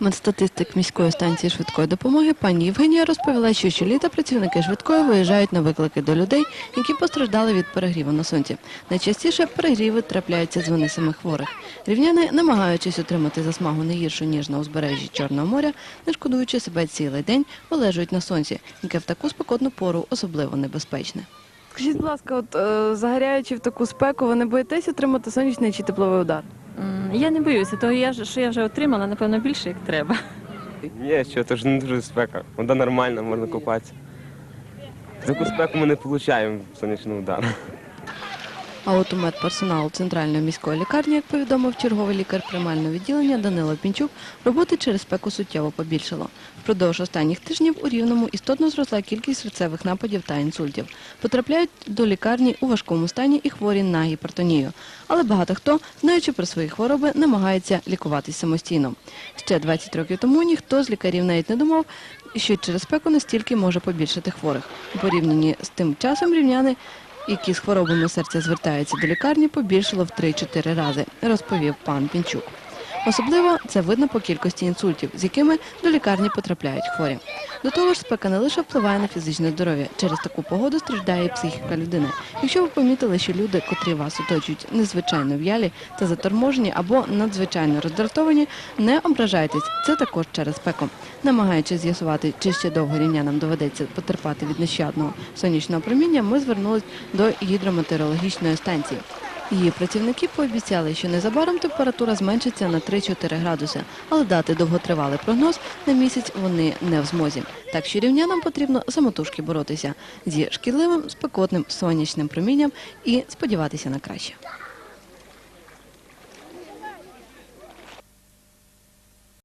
Медстатистик міської станції швидкої допомоги пані Євгенія розповіла, що щоліта працівники швидкої виїжджають на виклики до людей, які постраждали від перегріву на сонці. Найчастіше перегріви трапляються з вини самих хворих. Рівняни, намагаючись отримати засмагу не гіршу, ніж на узбережжі Чорного моря, не шкодуючи себе цілий день, вилежують на сонці, яке в таку спекотну пору особливо небезпечне. Скажіть, будь ласка, от е, загоряючи в таку спеку, ви не боїтесь отримати сонячний чи тепловий удар? Я не боюся, того що я вже отримала, напевно, більше як треба. Є, що то ж не дуже спека. Вода нормальна, можна купатися. Таку спеку ми не отримуємо сонячного удару. А от у медперсоналу центральної міської лікарні, як повідомив черговий лікар приймального відділення Данило Пінчук, роботи через спеку суттєво побільшало. Впродовж останніх тижнів у Рівному істотно зросла кількість серцевих нападів та інсультів. Потрапляють до лікарні у важкому стані і хворі на гіпертонію. Але багато хто, знаючи про свої хвороби, намагається лікуватись самостійно. Ще 20 років тому ніхто з лікарів навіть не думав, що через спеку настільки може побільшати хворих. У порівнянні з тим часом рівняни які з хворобами серця звертаються до лікарні, побільшало в 3-4 рази, розповів пан Пінчук. Особливо це видно по кількості інсультів, з якими до лікарні потрапляють хворі. До того ж, спека не лише впливає на фізичне здоров'я. Через таку погоду страждає і психіка людини. Якщо ви помітили, що люди, котрі вас оточують, незвичайно в'ялі та заторможені або надзвичайно роздратовані, не ображайтесь. Це також через спеку. Намагаючись з'ясувати, чи ще довго рівнянам доведеться потерпати від нещадного сонячного проміння, ми звернулись до гідрометеорологічної станції. Її працівники пообіцяли, що незабаром температура зменшиться на 3-4 градуси, але дати довготривалий прогноз на місяць вони не в змозі. Так що рівнянам потрібно самотужки боротися зі шкідливим спекотним сонячним промінням і сподіватися на краще.